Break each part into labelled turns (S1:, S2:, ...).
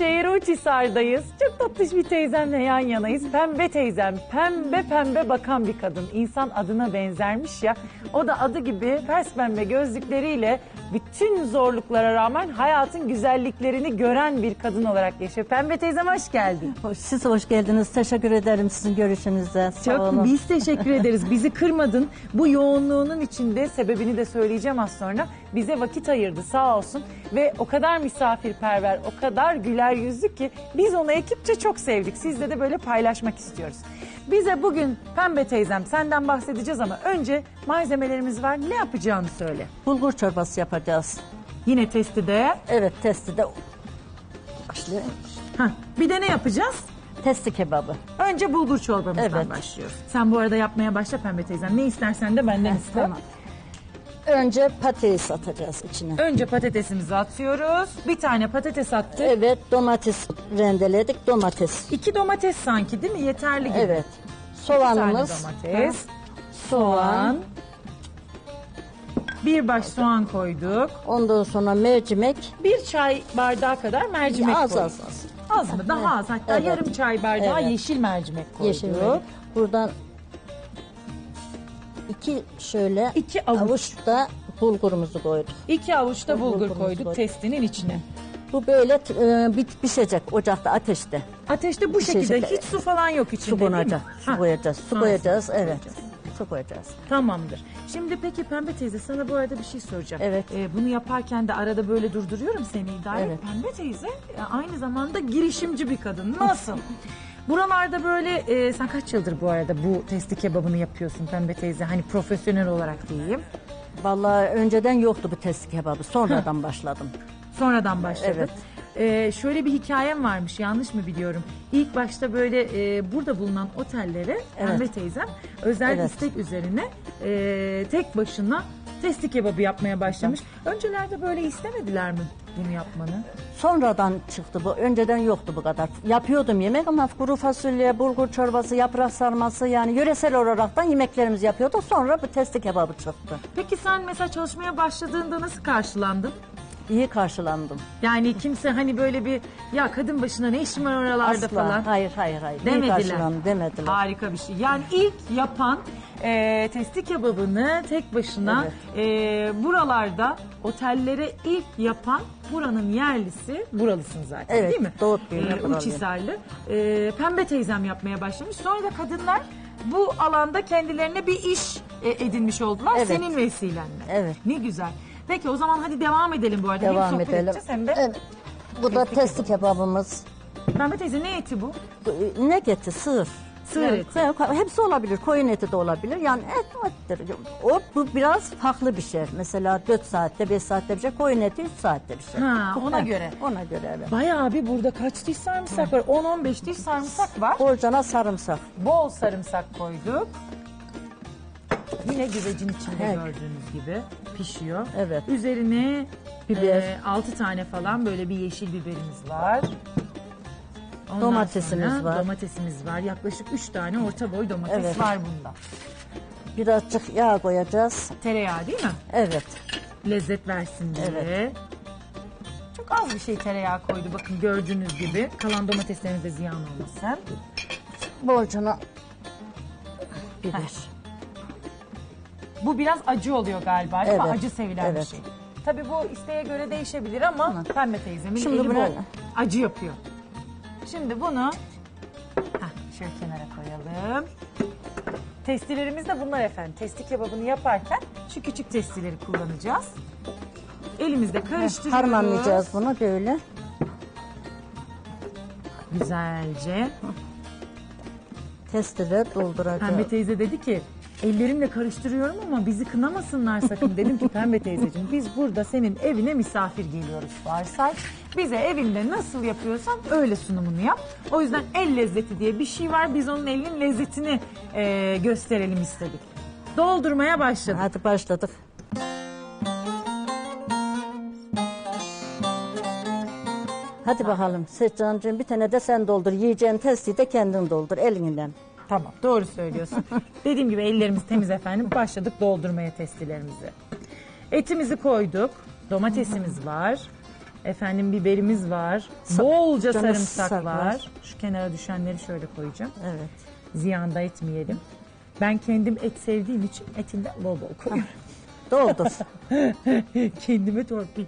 S1: Eskişehir Uçhisar'dayız. Çok tatlış bir teyzemle yan yanayız. Pembe teyzem, pembe pembe bakan bir kadın. İnsan adına benzermiş ya. O da adı gibi pers pembe gözlükleriyle bütün zorluklara rağmen hayatın güzelliklerini gören bir kadın olarak yaşıyor. Pembe teyzem hoş geldin.
S2: Hoş- Siz hoş geldiniz. Teşekkür ederim sizin görüşünüze. Sağ
S1: Çok
S2: olun.
S1: biz teşekkür ederiz. Bizi kırmadın. Bu yoğunluğunun içinde sebebini de söyleyeceğim az sonra. Bize vakit ayırdı sağ olsun. Ve o kadar misafirperver, o kadar güler yüzlü ki biz onu ekipçe çok sevdik. Sizle de böyle paylaşmak istiyoruz. Bize bugün Pembe teyzem senden bahsedeceğiz ama önce malzemelerimiz var. Ne yapacağını söyle.
S2: Bulgur çorbası yapacağız.
S1: Yine testi de.
S2: Evet testi de başlayalım.
S1: Hah, bir de ne yapacağız?
S2: Testi kebabı.
S1: Önce bulgur çorbamızdan
S2: Evet.
S1: başlıyoruz. Sen bu arada yapmaya başla Pembe teyzem. Ne istersen de benden iste.
S2: Tamam. Önce patates atacağız içine.
S1: Önce patatesimizi atıyoruz. Bir tane patates attık.
S2: Evet domates rendeledik. Domates.
S1: İki domates sanki değil mi? Yeterli gibi.
S2: Evet.
S1: Bir tane
S2: Soğanımız.
S1: domates.
S2: Soğan.
S1: Bir baş soğan koyduk.
S2: Ondan sonra mercimek.
S1: Bir çay bardağı kadar mercimek
S2: Az
S1: koyduk.
S2: az az.
S1: Az mı? Daha az. Hatta
S2: Evet.
S1: yarım çay bardağı
S2: Evet.
S1: yeşil mercimek koyduk.
S2: Yeşil. Buradan iki şöyle
S1: İki avuç.
S2: avuçta bulgurumuzu koyduk.
S1: İki avuç da bulgur
S2: Bulgurumuzu
S1: koyduk
S2: koyduk.
S1: testinin içine.
S2: Bu böyle e, bit pişecek ocakta ateşte.
S1: Ateşte bu şekilde
S2: Pişecek.
S1: hiç su falan yok içinde
S2: Su
S1: değil mi?
S2: konacak. Su
S1: Ha,
S2: koyacağız. Su
S1: Ha,
S2: koyacağız. Evet. Su koyacağız.
S1: Tamamdır. Şimdi peki Pembe teyze sana bu arada bir şey soracağım.
S2: Evet.
S1: Ee, bunu yaparken de arada böyle durduruyorum seni idare.
S2: Evet.
S1: Pembe teyze e, aynı zamanda girişimci bir kadın. Nasıl? Buralarda böyle e, sen kaç yıldır bu arada bu testi kebabını yapıyorsun Pembe teyze? Hani profesyonel olarak diyeyim.
S2: Vallahi önceden yoktu bu testi kebabı. Sonradan başladım.
S1: Sonradan başladın.
S2: Evet.
S1: Ee, şöyle bir hikayem varmış yanlış mı biliyorum? İlk başta böyle e, burada bulunan otellere Pembe teyzem özel
S2: Evet.
S1: istek üzerine e, tek başına testi kebabı yapmaya başlamış. Öncelerde böyle istemediler mi bunu yapmanı?
S2: Sonradan çıktı bu. Önceden yoktu bu kadar. Yapıyordum yemek ama kuru fasulye, bulgur çorbası, yaprak sarması yani yöresel olaraktan yemeklerimizi yapıyorduk. Sonra bu testi kebabı çıktı.
S1: Peki sen mesela çalışmaya başladığında nasıl karşılandın?
S2: İyi karşılandım.
S1: Yani kimse hani böyle bir ya kadın başına ne işin var oralarda
S2: Asla.
S1: falan
S2: Hayır hayır hayır. İyi
S1: demediler.
S2: karşılandım demediler.
S1: Harika bir şey. Yani ilk yapan e, testi kebabını tek başına e, buralarda otellere ilk yapan buranın yerlisi buralısın zaten
S2: Evet,
S1: değil mi?
S2: doğup büyüme
S1: E,
S2: buralıyım.
S1: Uçhisarlı. E, pembe teyzem yapmaya başlamış. Sonra da kadınlar bu alanda kendilerine bir iş e, edinmiş oldular
S2: Evet.
S1: senin vesilenle.
S2: Evet.
S1: Ne güzel. Peki o zaman hadi devam edelim bu arada. hem
S2: Devam
S1: sohbet
S2: edelim.
S1: edeceğiz hem de.
S2: Evet. Bu da testi kebabımız.
S1: Pembe teyze ne eti bu?
S2: Bu, Ne eti? Sığır.
S1: Sığır eti.
S2: hepsi olabilir. Koyun eti de olabilir. Yani et ettir. O bu biraz farklı bir şey. Mesela 4 saatte 5 saatte bir şey. Koyun eti 3 saatte bir şey.
S1: Ha, ona göre.
S2: Ona göre evet.
S1: Bayağı bir burada kaç diş sarımsak var? 10-15 diş sarımsak var.
S2: Borcana sarımsak.
S1: Bol sarımsak koyduk. Yine güvecin içinde
S2: Evet.
S1: gördüğünüz gibi pişiyor.
S2: Evet.
S1: Üzerine
S2: Biber.
S1: 6 tane falan böyle bir yeşil biberimiz var. Ondan
S2: Domatesimiz
S1: sonra
S2: var.
S1: Domatesimiz var. Yaklaşık 3 tane orta boy domates
S2: Evet.
S1: var bunda.
S2: Birazcık yağ koyacağız.
S1: Tereyağı değil mi?
S2: Evet.
S1: Lezzet versin diye.
S2: Evet.
S1: Çok az bir şey tereyağı koydu bakın gördüğünüz gibi. Kalan domatesleriniz de ziyan olmasın.
S2: Borcana biber.
S1: Bu biraz acı oluyor galiba değil mi?
S2: Evet,
S1: Acı sevilen bir
S2: evet.
S1: şey. Tabii bu isteğe göre değişebilir ama pembe teyzemin
S2: Şimdi
S1: eli
S2: bunu-
S1: bol. Acı yapıyor. Şimdi bunu heh, şöyle kenara koyalım. Testilerimiz de bunlar efendim. Testi kebabını yaparken şu küçük testileri kullanacağız. Elimizde karıştırıyoruz.
S2: Harmanlayacağız bunu böyle.
S1: Güzelce.
S2: Testide dolduracağız.
S1: Pembe teyze dedi ki ellerimle karıştırıyorum ama bizi kınamasınlar sakın. Dedim ki Pembe teyzeciğim biz burada senin evine misafir geliyoruz varsay. Bize evinde nasıl yapıyorsan öyle sunumunu yap. O yüzden el lezzeti diye bir şey var. Biz onun elinin lezzetini e, gösterelim istedik. Doldurmaya başladık.
S2: Hadi başladık. Hadi bakalım Seçancığım bir tane de sen doldur. Yiyeceğin testi de kendin doldur elinden.
S1: Tamam doğru söylüyorsun. Dediğim gibi ellerimiz temiz efendim. Başladık doldurmaya testilerimizi. Etimizi koyduk. Domatesimiz var. Efendim biberimiz var.
S2: Sa-
S1: Bolca sarımsak
S2: sarımsak
S1: var.
S2: var.
S1: Şu kenara düşenleri şöyle koyacağım.
S2: Evet.
S1: Ziyan da etmeyelim. Ben kendim et sevdiğim için etinden bol bol koyuyorum.
S2: Doğrudur.
S1: Kendime torpil.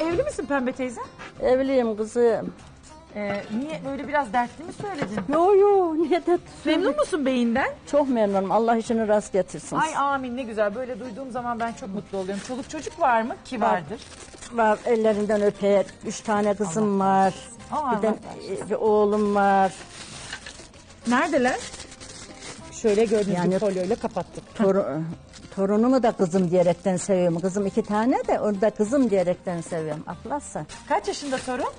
S1: Evli misin Pembe teyze?
S2: Evliyim kızım.
S1: Ee, niye böyle biraz dertli mi söyledin?
S2: Yo yo niye de
S1: Memnun musun beyinden?
S2: Çok memnunum. Allah işini rast getirsin.
S1: Ay amin ne güzel. Böyle duyduğum zaman ben çok mutlu oluyorum. Çoluk çocuk var mı? Ki vardır.
S2: Var ellerinden öper. Üç tane kızım var.
S1: Aa,
S2: bir de
S1: Allah
S2: e, bir oğlum var.
S1: Neredeler? Şöyle gördüğünüz
S2: Yani-
S1: gibi folyoyla kapattık.
S2: Toru- torunumu da kızım diyerekten seviyorum. Kızım iki tane de onu da kızım diyerekten seviyorum. Aklasa.
S1: Kaç yaşında torun?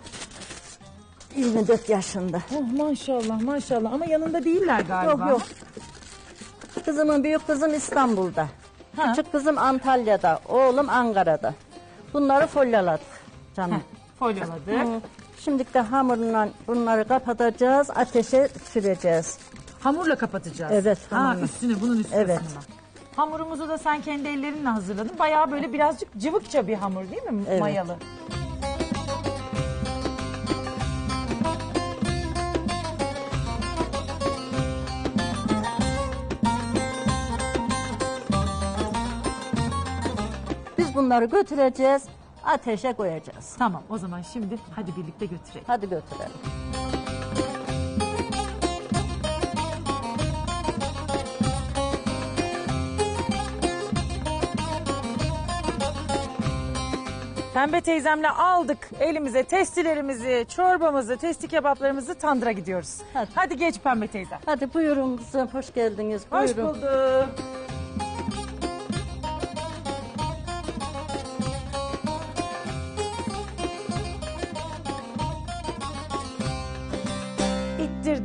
S2: 24 yaşında.
S1: Oh maşallah maşallah ama yanında değiller galiba.
S2: Yok yok. Kızımın büyük kızım İstanbul'da.
S1: Ha.
S2: Küçük kızım Antalya'da. Oğlum Ankara'da. Bunları folyaladık canım.
S1: Heh, Folyoladık.
S2: Hı. Şimdi de hamurla bunları kapatacağız, ateşe süreceğiz.
S1: Hamurla kapatacağız.
S2: Evet,
S1: Ha,
S2: hamurla.
S1: üstüne bunun üstüne.
S2: Evet.
S1: Hamurumuzu da sen kendi ellerinle hazırladın. Bayağı böyle birazcık cıvıkça bir hamur değil mi?
S2: Evet.
S1: Mayalı.
S2: Biz bunları götüreceğiz, ateşe koyacağız.
S1: Tamam o zaman şimdi hadi birlikte götürelim.
S2: Hadi götürelim.
S1: Pembe teyzemle aldık elimize testilerimizi, çorbamızı, testi kebaplarımızı tandıra gidiyoruz.
S2: Hadi.
S1: Hadi geç Pembe teyzem.
S2: Hadi buyurun kızım, hoş geldiniz.
S1: Hoş
S2: Buyurun.
S1: bulduk.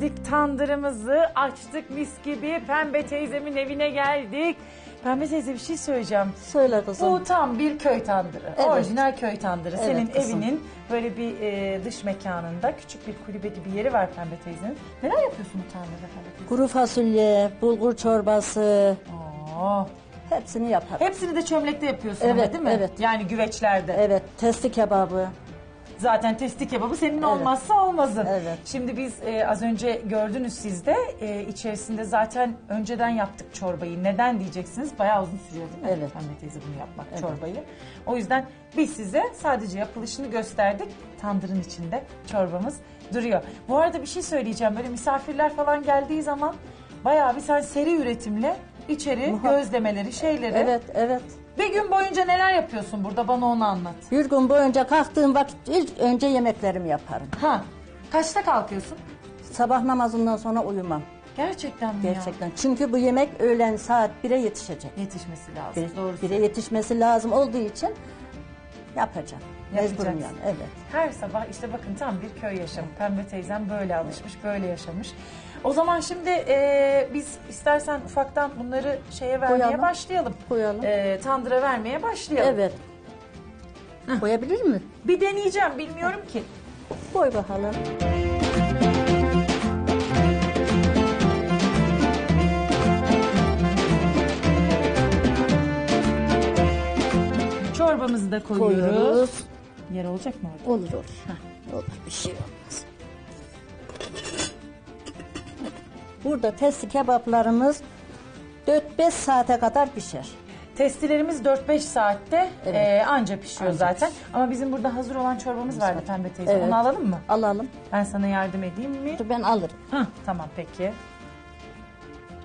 S1: İttirdik tandırımızı, açtık mis gibi. Pembe teyzemin evine geldik. Pembe teyze bir şey söyleyeceğim.
S2: Söyle kızım.
S1: Bu tam bir köy tandırı.
S2: Evet.
S1: Orijinal köy tandırı.
S2: Evet
S1: Senin
S2: kızım.
S1: evinin böyle bir e, dış mekanında küçük bir kulübe gibi yeri var Pembe teyzenin. Neler yapıyorsun bu tandırda Pembe teyze?
S2: Kuru fasulye, bulgur çorbası,
S1: Oo.
S2: hepsini yaparım.
S1: Hepsini de çömlekte yapıyorsun ama
S2: Evet,
S1: değil mi?
S2: evet.
S1: Yani güveçlerde.
S2: Evet, testi kebabı.
S1: Zaten testi kebabı senin olmazsa olmazın.
S2: Evet.
S1: Şimdi biz e, az önce gördünüz siz de e, içerisinde zaten önceden yaptık çorbayı. Neden diyeceksiniz? Bayağı uzun sürüyor değil mi?
S2: Evet.
S1: Pembe teyze bunu yapmak
S2: Evet.
S1: çorbayı. O yüzden biz size sadece yapılışını gösterdik. Tandırın içinde çorbamız duruyor. Bu arada bir şey söyleyeceğim. Böyle misafirler falan geldiği zaman bayağı bir sen seri üretimle içeri gözlemeleri, şeyleri.
S2: Evet, evet.
S1: Bir gün boyunca neler yapıyorsun burada? Bana onu anlat.
S2: Bir gün boyunca kalktığım vakit ilk önce yemeklerimi yaparım.
S1: Ha. Kaçta kalkıyorsun?
S2: Sabah namazından sonra uyumam.
S1: Gerçekten mi ya?
S2: Gerçekten. Çünkü bu yemek öğlen saat 1'e yetişecek.
S1: Yetişmesi lazım.
S2: Bir,
S1: Doğru.
S2: bire yetişmesi lazım olduğu için yapacağım. Mecburum
S1: Yapacaksın.
S2: yani. Evet.
S1: Her sabah işte bakın tam bir köy yaşamı. Pembe teyzem böyle alışmış, böyle yaşamış. O zaman şimdi e, biz istersen ufaktan bunları şeye vermeye
S2: Koyalım.
S1: başlayalım.
S2: Koyalım.
S1: E, tandıra vermeye başlayalım.
S2: Evet. Koyabilir mi?
S1: Bir deneyeceğim, bilmiyorum ki.
S2: Koy bakalım.
S1: Çorbamızı da koyuyoruz.
S2: Koyuyoruz.
S1: Yer olacak mı orada?
S2: Olur olur. Heh, olur bir şey olmaz. Burada testi kebaplarımız 4-5 saate kadar pişer.
S1: Testilerimiz 4-5 saatte
S2: Evet.
S1: e, anca pişiyor
S2: Anca
S1: zaten. Ama bizim burada hazır olan çorbamız vardı Pembe teyze.
S2: Evet.
S1: Onu alalım mı?
S2: Alalım.
S1: Ben sana yardım edeyim mi?
S2: Dur ben alırım.
S1: Hah, tamam peki.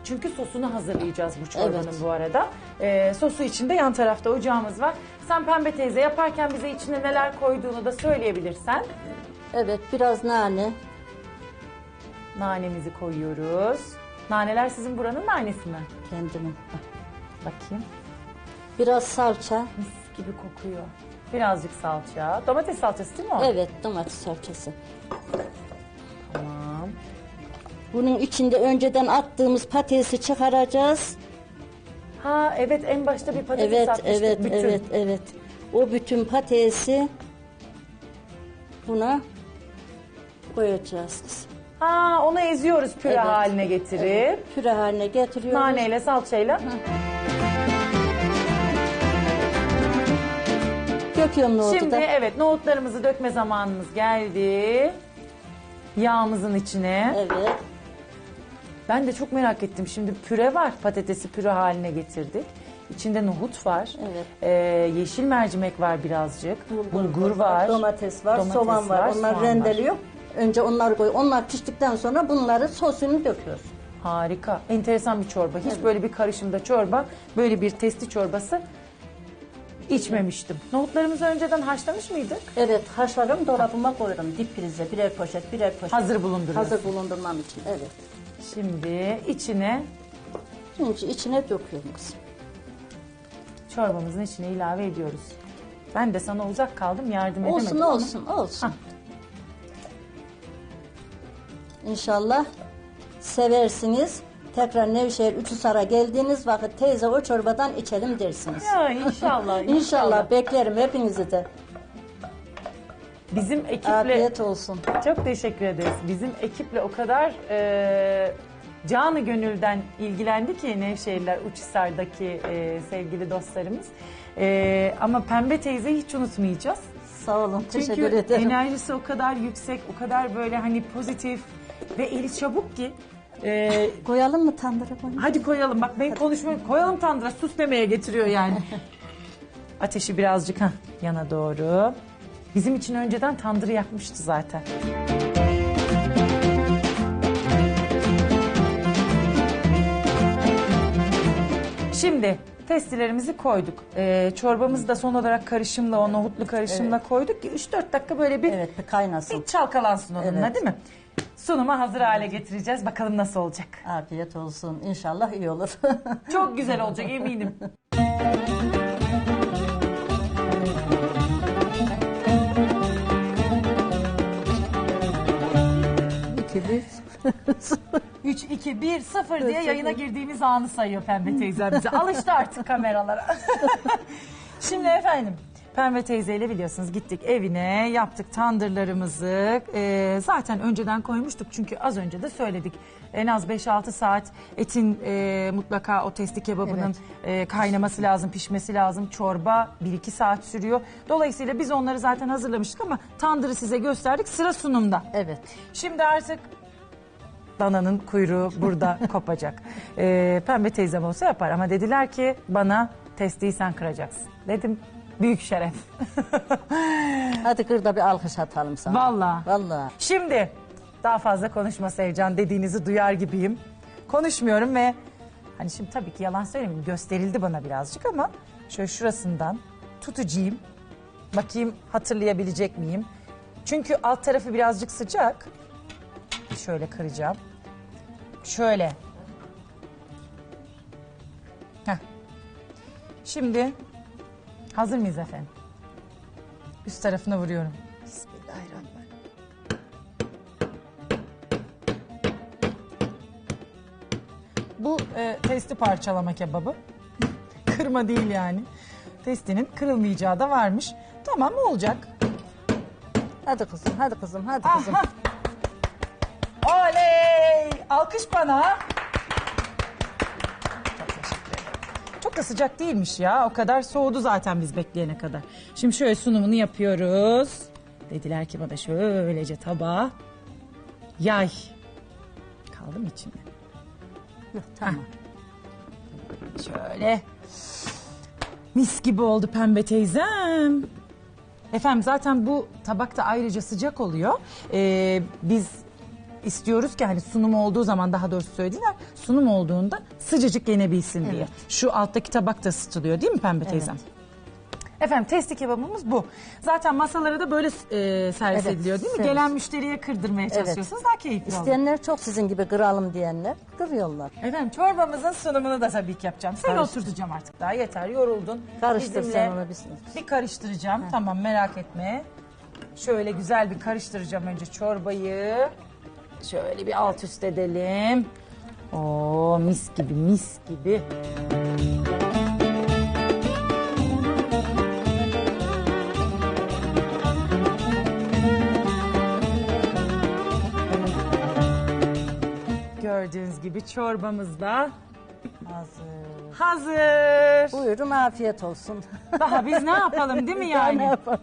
S1: Çünkü sosunu hazırlayacağız bu çorbanın
S2: Evet.
S1: bu arada. Ee, sosu için de yan tarafta ocağımız var. Sen Pembe teyze yaparken bize içine neler koyduğunu da söyleyebilirsen.
S2: Evet biraz nane.
S1: Nanemizi koyuyoruz. Naneler sizin buranın nanesi mi?
S2: Kendimin.
S1: Bakayım.
S2: Biraz salça.
S1: Mis gibi kokuyor. Birazcık salça. Domates salçası değil mi o?
S2: Evet domates salçası.
S1: Tamam.
S2: Bunun içinde önceden attığımız patatesi çıkaracağız.
S1: Ha evet en başta bir patates
S2: Evet,
S1: atmıştık.
S2: evet,
S1: bütün.
S2: evet, evet. O bütün patatesi buna koyacağız.
S1: Ha onu eziyoruz püre
S2: Evet,
S1: haline getirip.
S2: Püre haline getiriyoruz.
S1: Naneyle salçayla.
S2: Döküyorum nohutu
S1: Şimdi
S2: da.
S1: evet nohutlarımızı dökme zamanımız geldi. Yağımızın içine.
S2: Evet.
S1: Ben de çok merak ettim. Şimdi püre var. Patatesi püre haline getirdik. İçinde nohut var.
S2: Evet.
S1: Ee, yeşil mercimek var birazcık. Bulgur, var.
S2: Domates var, soğan var.
S1: var,
S2: Onlar
S1: soğan
S2: rendeliyor. Önce onları koy. Onlar piştikten sonra bunları sosunu döküyoruz.
S1: Harika. Enteresan bir çorba. Hiç böyle bir karışımda çorba, böyle bir testi çorbası içmemiştim. Nohutlarımızı önceden haşlamış mıydık?
S2: Evet, haşlarım dolabıma koyarım. Dip prize birer poşet, birer poşet.
S1: Hazır bulunduruyorsun.
S2: Hazır bulundurmam için. Evet.
S1: Şimdi içine
S2: Şimdi içine döküyorum kızım.
S1: çorbamızın içine ilave ediyoruz. Ben de sana uzak kaldım yardım edemedim
S2: Olsun olsun olsun.
S1: Hah.
S2: İnşallah seversiniz. Tekrar Nevşehir Üçüsar'a geldiğiniz vakit teyze o çorbadan içelim dersiniz.
S1: Ya inşallah.
S2: İnşallah beklerim hepinizi de.
S1: Bizim ekiple
S2: Afiyet olsun.
S1: çok teşekkür ederiz. Bizim ekiple o kadar e, canı gönülden ilgilendi ki Nevşehirler Uçhisar'daki e, sevgili dostlarımız. E, ama Pembe teyzeyi hiç unutmayacağız.
S2: Sağ olun. Teşekkür
S1: Çünkü
S2: ederim.
S1: enerjisi o kadar yüksek, o kadar böyle hani pozitif ve eli çabuk ki. e,
S2: Koyalım mı tandıra koyalım?
S1: hadi koyalım bak ben konuşmayı koyalım tandıra sus demeye getiriyor yani. Ateşi birazcık ha yana doğru. Bizim için önceden tandırı yakmıştı zaten. Şimdi testilerimizi koyduk. Ee, çorbamızı da son olarak karışımla, o nohutlu karışımla koyduk ki 3-4 dakika böyle bir,
S2: Evet bir kaynasın.
S1: bir çalkalansın onunla
S2: Evet.
S1: değil mi? Sunuma hazır hale getireceğiz. Bakalım nasıl olacak.
S2: Afiyet olsun. İnşallah iyi olur.
S1: Çok güzel olacak eminim.
S2: İki, bir.
S1: 3, 2, 1, 0 diye yayına girdiğimiz anı sayıyor Pembe teyze bize. Alıştı artık kameralara. Şimdi efendim Pembe teyzeyle biliyorsunuz gittik evine yaptık tandırlarımızı. Ee, zaten önceden koymuştuk çünkü az önce de söyledik. En az 5-6 saat etin e, mutlaka o testi kebabının e, kaynaması lazım, pişmesi lazım. Çorba 1-2 saat sürüyor. Dolayısıyla biz onları zaten hazırlamıştık ama tandırı size gösterdik. Sıra sunumda.
S2: Evet.
S1: Şimdi artık dananın kuyruğu burada kopacak. Ee, pembe teyzem olsa yapar ama dediler ki bana testiyi sen kıracaksın. Dedim büyük şeref.
S2: Hadi kırda bir alkış atalım sana.
S1: Vallahi.
S2: Vallahi.
S1: Şimdi daha fazla konuşma Sevcan dediğinizi duyar gibiyim. Konuşmuyorum ve hani şimdi tabii ki yalan söylemeyeyim gösterildi bana birazcık ama şöyle şurasından tutacağım. Bakayım hatırlayabilecek miyim? Çünkü alt tarafı birazcık sıcak. Şöyle kıracağım. Şöyle. Heh. Şimdi hazır mıyız efendim? Üst tarafına vuruyorum. Bismillahirrahmanirrahim. Bu e, testi parçalama kebabı. Kırma değil yani. Testinin kırılmayacağı da varmış. Tamam olacak?
S2: Hadi kızım, hadi kızım, hadi kızım.
S1: Aha. Oley! Alkış bana. Çok da sıcak değilmiş ya. O kadar soğudu zaten biz bekleyene kadar. Şimdi şöyle sunumunu yapıyoruz. Dediler ki bana şöylece tabağa yay. Kaldı mı içinde?
S2: Yok, tamam.
S1: Şöyle. Mis gibi oldu pembe teyzem. Efendim zaten bu tabak da ayrıca sıcak oluyor. Ee, biz istiyoruz ki hani sunum olduğu zaman daha doğrusu söylediler. Sunum olduğunda sıcacık yenebilsin diye.
S2: Evet.
S1: Şu alttaki tabak da ısıtılıyor değil mi pembe teyzem? Efendim testi kebabımız bu. Zaten masalara da böyle e, servis
S2: Evet,
S1: ediliyor değil mi?
S2: servis.
S1: Gelen müşteriye kırdırmaya çalışıyorsunuz. Daha keyifli oluyor.
S2: İsteyenler çok sizin gibi kıralım diyenler kırıyorlar.
S1: Efendim çorbamızın sunumunu da tabii ki yapacağım. Seni
S2: Karıştır.
S1: oturtacağım artık daha yeter yoruldun.
S2: Karıştır
S1: Bizimle
S2: sen onu biz.
S1: Bir karıştıracağım tamam merak etme. Şöyle güzel bir karıştıracağım önce çorbayı. Şöyle bir alt üst edelim. Oo mis gibi mis gibi. Gördüğünüz gibi çorbamız da Hazır.
S2: Buyurun afiyet olsun.
S1: Daha biz ne yapalım değil mi
S2: Daha ne
S1: yani?
S2: yapalım?